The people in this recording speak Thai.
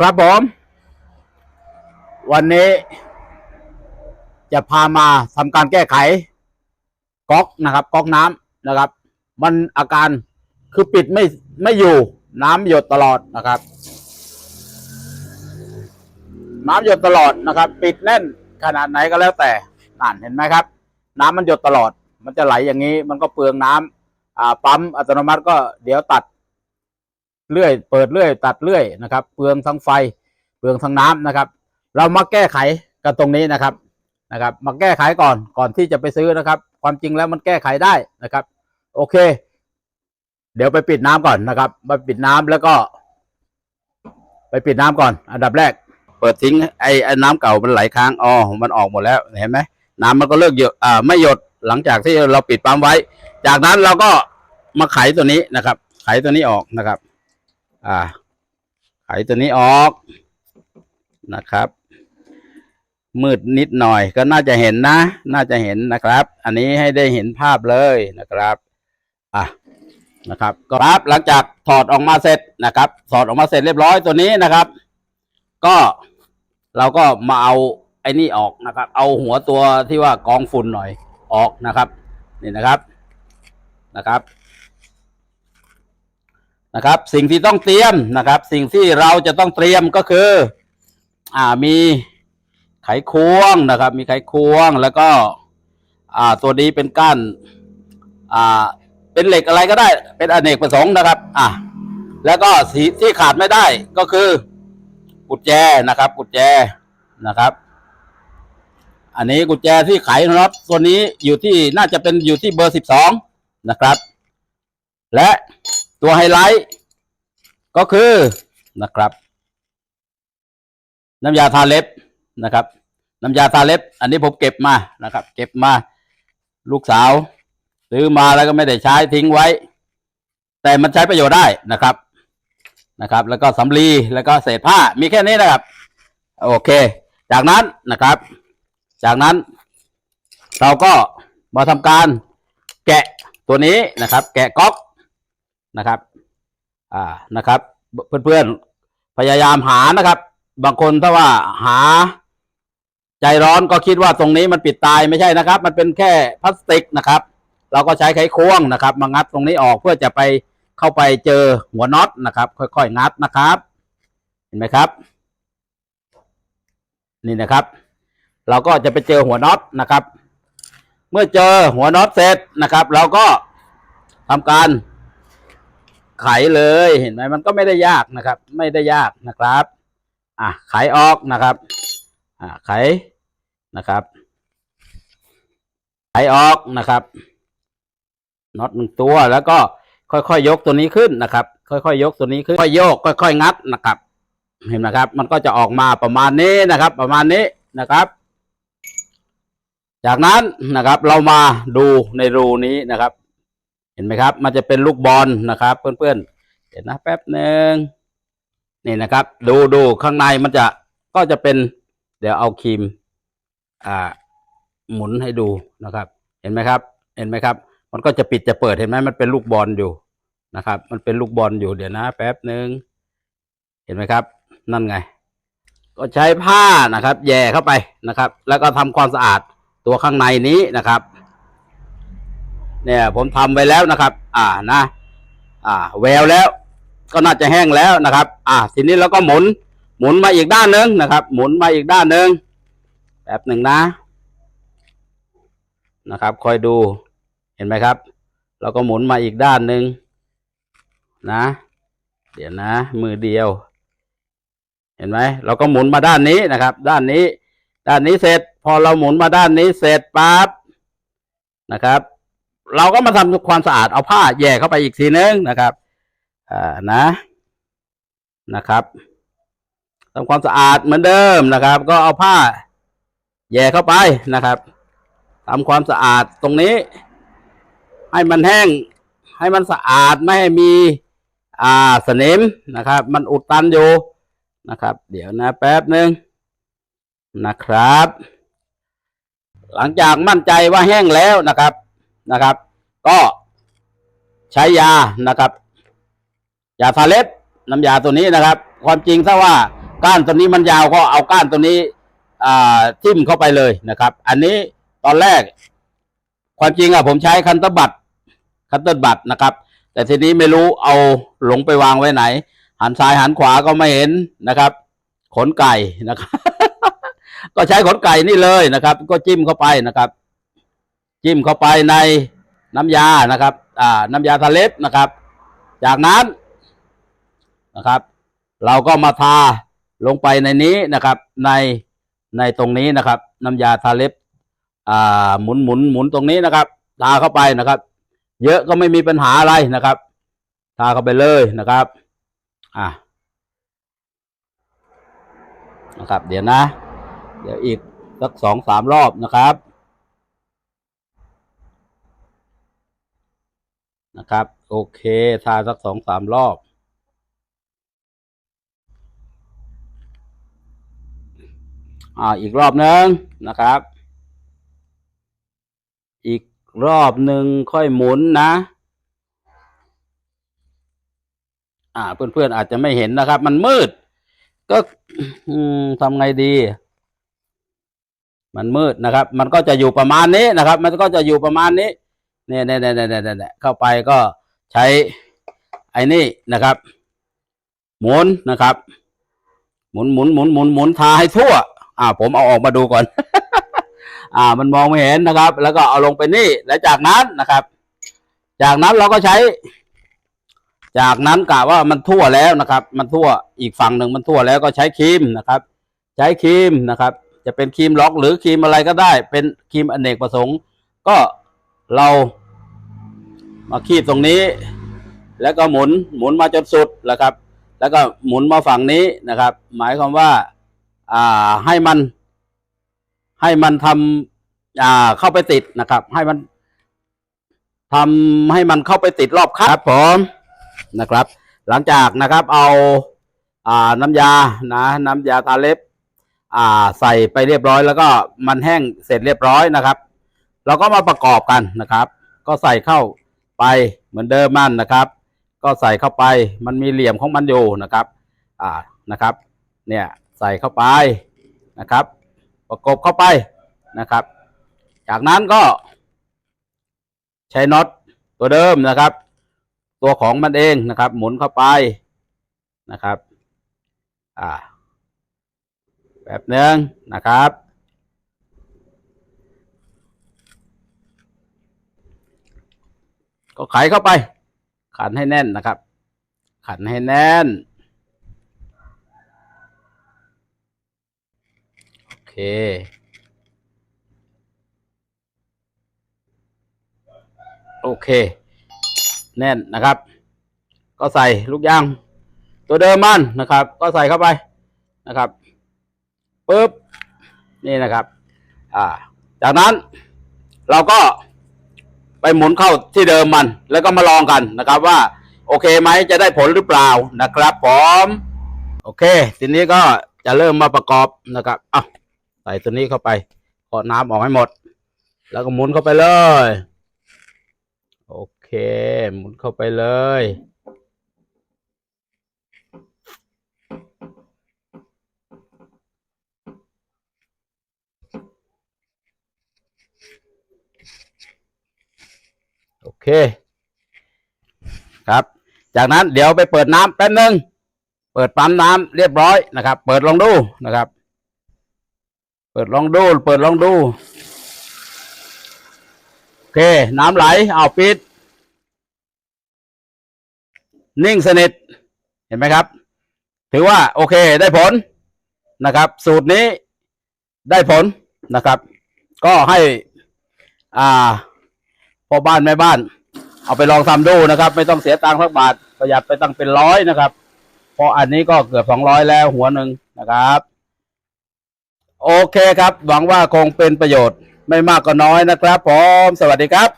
ครับผม วันนี้จะพามาทำการแก้ไขก๊อกนะครับ ก๊อกน้ำนะครับ มันอาการคือปิดไม่ไม่อยู่น้ำหยดตลอดนะครับ น้ำหยดตลอดนะครับ ปิดแน่นขนาดไหนก็แล้วแต่นั่นเห็นไหมครับ น้ำมันหยดตลอด มันจะไหลอย่างนี้ มันก็เปลืองน้ำอ่าปั๊มอัตโนมัติก็เดี๋ยวตัด เรื่อย เปิดเรื่อย ตัดเรื่อยนะครับ เปลืองทั้งไฟ เปลืองทั้งน้ำนะครับ เรามาแก้ไขกันตรงนี้นะครับนะครับ มาแก้ไขก่อนก่อนที่จะไปซื้อนะครับ ความจริงแล้วมันแก้ไขได้นะครับ โอเค เดี๋ยวไปปิดน้ำก่อนนะครับไปปิดน้ำแล้วก็ ไปปิดน้ำก่อน อันดับแรก เปิดทิ้งไอ้ไอ้น้ำเก่ามันไหลค้างอ๋อมันออกหมดแล้วเห็นไหมน้ำมันก็เลิกหยดอ่าไม่หยดหลังจากที่เราปิดปั๊มไว้ จากนั้นเราก็มาไขตัวนี้นะครับ ไขตัวนี้ออกนะครับ อ่าไขตัวนี้ออกนะครับ มืดนิดหน่อยก็น่าจะเห็นนะ น่าจะเห็นนะครับ อันนี้ให้ได้เห็นภาพเลยนะครับอะนะครับก็ครับหลังจากถอดออกมาเสร็จนะครับถอดออกมาเสร็จเรียบร้อยตัวนี้นะครับ ก็เราก็มาเอาไอ้นี่ออกนะครับ เอาหัวตัวที่ว่ากองฝุ่นหน่อยออกนะครับ นี่นะครับนะครับ นะครับ สิ่งที่ต้องเตรียมนะครับ สิ่งที่เราจะต้องเตรียมก็คือ อ่ามีไขควงนะครับ มีไขควงแล้วก็อ่าตัวนี้เป็นก้านอ่าเป็นเหล็กอะไรก็ได้ เป็นอเนกประสงค์นะครับ อะแล้วก็สีที่ขาดไม่ได้ก็คือกุญแจนะครับ กุญแจนะครับ อันนี้กุญแจที่ไขน็อตตัวนี้อยู่ที่น่าจะเป็นอยู่ที่เบอร์สิบสองนะครับ และ ตัวไฮไลท์ก็คือนะครับ น้ำยาทาเล็บนะครับ น้ำยาทาเล็บ อันนี้ผมเก็บมานะครับ เก็บมาลูกสาวซื้อมาแล้วก็ไม่ได้ใช้ทิ้งไว้ แต่มันใช้ประโยชน์ได้นะครับนะครับ แล้วก็สำลีแล้วก็เศษผ้ามีแค่นี้นะครับ โอเค จากนั้นนะครับ จากนั้น เราก็มาทำการแกะตัวนี้นะครับ แกะก๊อก นะครับ อ่านะครับ เพื่อนๆพยายามหานะครับ บางคนถ้าว่าหา ใจร้อนก็คิดว่าตรงนี้มันปิดตายไม่ใช่นะครับ มันเป็นแค่พลาสติกนะครับ เราก็ใช้ไขควงนะครับ มางัดตรงนี้ออกเพื่อจะไปเข้าไปเจอหัวน็อตนะครับ ค่อยๆงัดนะครับ เห็นไหมครับ นี่นะครับ เราก็จะไปเจอหัวน็อตนะครับ เมื่อเจอหัวน็อตเสร็จนะครับ เราก็ทำการ ไขเลยเห็นไหมมันก็ไม่ได้ยากนะครับ ไม่ได้ยากนะครับ อะไขออกนะครับ อ่าไขนะครับ ไขออกนะครับน็อตหนึ่งตัวแล้วก็ค่อยๆยกตัวนี้ขึ้นนะครับ ค่อยๆยกตัวนี้ขึ้นค่อยโยก ค่อย ๆ งัดนะครับ เห็นไหมครับ มันก็จะออกมาประมาณนี้นะครับ ประมาณนี้นะครับ จากนั้นนะครับเรามาดูในรูนี้นะครับ เห็นไหมครับ มันจะเป็นลูกบอลนะครับ เพื่อนๆเห็นนะแป๊บหนึ่งนี่นะครับ ดูดูข้างในมันจะก็จะเป็น เดี๋ยวเอาครีม อ่า หมุนให้ดูนะครับ เห็นไหมครับ เห็นไหมครับ มันก็จะปิดจะเปิดเห็นไหมมันเป็นลูกบอลอยู่นะครับ มันเป็นลูกบอลอยู่เดี๋ยวนะ แป๊บหนึ่งเห็นไหมครับ นั่นไง ก็ใช้ผ้านะครับ แย่เข้าไปนะครับ แล้วก็ทำความสะอาดตัวข้างในนี้นะครับ เนี่ย ผมทำไว้แล้วนะครับ อ่านะ อ่า แววแล้ว ก็น่าจะแห้งแล้วนะครับ อ่า ทีนี้เราก็หมุน หมุนมาอีกด้านหนึ่งนะครับ หมุนมาอีกด้านหนึ่งแป๊บหนึ่งนะนะครับ คอยดูเห็นไหมครับ เราก็หมุนมาอีกด้านหนึ่งนะ เดี๋ยวนะ มือเดียว เห็นไหมเราก็หมุนมาด้านนี้นะครับ ด้านนี้ ด้านนี้เสร็จ พอเราหมุนมาด้านนี้เสร็จปั๊บนะครับ เราก็มาทำความสะอาดเอาผ้าแย่เข้าไปอีกทีนึงนะครับอ่านะนะครับทำความสะอาดเหมือนเดิมนะครับ ก็เอาผ้าแย่เข้าไปนะครับทำความสะอาดตรงนี้ ให้มันแห้ง ให้มันสะอาดไม่ให้มี อ่าสนิมนะครับ มันอุดตันอยู่นะครับ เดี๋ยวนะแป๊บหนึ่งนะครับ หลังจากมั่นใจว่าแห้งแล้วนะครับ นะครับ ก็ใช้ยานะครับ ยาทาเล็บน้ำยาตัวนี้นะครับ ความจริงถ้าว่าก้านตัวนี้มันยาวก็เอาก้านตัวนี้อ่าทิ่มเข้าไปเลยนะครับ อันนี้ตอนแรก ความจริงอะผมใช้คันตบัตคันตบัตนะครับ แต่ทีนี้ไม่รู้เอาหลงไปวางไว้ไหน หันซ้ายหันขวาก็ไม่เห็นนะครับ ขนไก่นะครับ ก็ใช้ขนไก่นี่เลยนะครับ ก็จิ้มเข้าไปนะครับ จิ้มเข้าไปในน้ำยานะครับ อ่า น้ำยาทาเล็บนะครับ จากนั้นนะครับ เราก็มาทาลงไปในนี้นะครับ ในในตรงนี้นะครับ น้ำยาทาเล็บ อ่า หมุนหมุนหมุนตรงนี้นะครับ ทาเข้าไปนะครับ เยอะก็ไม่มีปัญหาอะไรนะครับ ทาเข้าไปเลยนะครับ อะนะครับ เดี๋ยวนะ เดี๋ยวอีกสักสองสามรอบนะครับ นะครับ โอเค ทาสักสองสามรอบ อ่า อีกรอบหนึ่งนะครับ อีกรอบหนึ่งค่อยหมุนนะ อ่า เพื่อนๆ อาจจะไม่เห็นนะครับ มันมืด ก็ทำไงดีมันมืดนะครับ มันก็จะอยู่ประมาณนี้นะครับ มันก็จะอยู่ประมาณนี้ เนี่ยเนี่ยเนี่ยเนี่ยเน่เน่เข้าไปก็ใช้ไอ้นี่นะครับ หมุนนะครับ หมุนหมุนหมุนหมุนหมุนทาให้ทั่ว อ่า ผมเอาออกมาดูก่อน อ่า มันมองไม่เห็นนะครับ แล้วก็เอาลงไปนี่ แล้วจากนั้นนะครับ จากนั้นเราก็ใช้ จากนั้นกะว่ามันทั่วแล้วนะครับ มันทั่วอีกฝั่งหนึ่งมันทั่วแล้วก็ใช้ครีมนะครับ ใช้ครีมนะครับ จะเป็นครีมล็อกหรือครีมอะไรก็ได้ เป็นครีมอเนกประสงค์ ก็ เรามาคีบตรงนี้ แล้วก็หมุนหมุนมาจนสุดนะครับ แล้วก็หมุนมาฝั่งนี้นะครับ หมายความว่าอ่าให้มัน ให้มันทำอ่าเข้าไปติดนะครับ ให้มันทำให้มันเข้าไปติดรอบคัครับผมนะครับ หลังจากนะครับเอาอ่าน้ำยานะน้ำยาทาเล็บอ่าใส่ไปเรียบร้อย แล้วก็มันแห้งเสร็จเรียบร้อยนะครับ เราก็มาประกอบกันนะครับ ก็ใส่เข้าไปเหมือนเดิมมันนะครับ ก็ใส่เข้าไปมันมีเหลี่ยมของมันอยู่นะครับอ่านะครับ เนี่ยใส่เข้าไปนะครับ ประกบเข้าไปนะครับ จากนั้นก็ ใช้น็อตตัวเดิมนะครับ ตัวของมันเองนะครับ หมุนเข้าไปนะครับ อ่า แบบหนึ่งนะครับ ก็ไขเข้าไป ขันให้แน่นนะครับ ขันให้แน่น โอเคโอเค แน่นนะครับ ก็ใส่ลูกยาง ตัวเดิมมันนะครับ ก็ใส่เข้าไปนะครับปึ๊บนี่นะครับ อ่า จากนั้นเราก็ ไปหมุนเข้าที่เดิมมัน แล้วก็มาลองกันนะครับว่า โอเคไหมจะได้ผลหรือเปล่านะครับผมโอเค ทีนี้ก็จะเริ่มมาประกอบนะครับอะใส่ตัวนี้เข้าไปขอน้ำออกให้หมด แล้วก็หมุนเข้าไปเลย โอเค หมุนเข้าไปเลยอ เค ครับ จากนั้นเดี๋ยวไปเปิดน้ำแป๊บนึง เปิดปั๊มน้ำเรียบร้อยนะครับ เปิดลองดูนะครับ เปิดลองดู เปิดลองดู โอเค น้ำไหล เอาปิด นิ่งสนิท เห็นไหมครับ ถือว่าโอเคได้ผลนะครับ สูตรนี้ได้ผลนะครับ ก็ให้ อ่าพ่อบ้านแม่บ้าน เอาไปลองทำดูนะครับ ไม่ต้องเสียตังค์สักบาทประหยัดไปตั้งเป็นร้อยนะครับ เพราะอันนี้ก็เกือบสองร้อยแล้วหัวหนึ่งนะครับ โอเคครับ หวังว่าคงเป็นประโยชน์ไม่มากก็น้อยนะครับผมสวัสดีครับ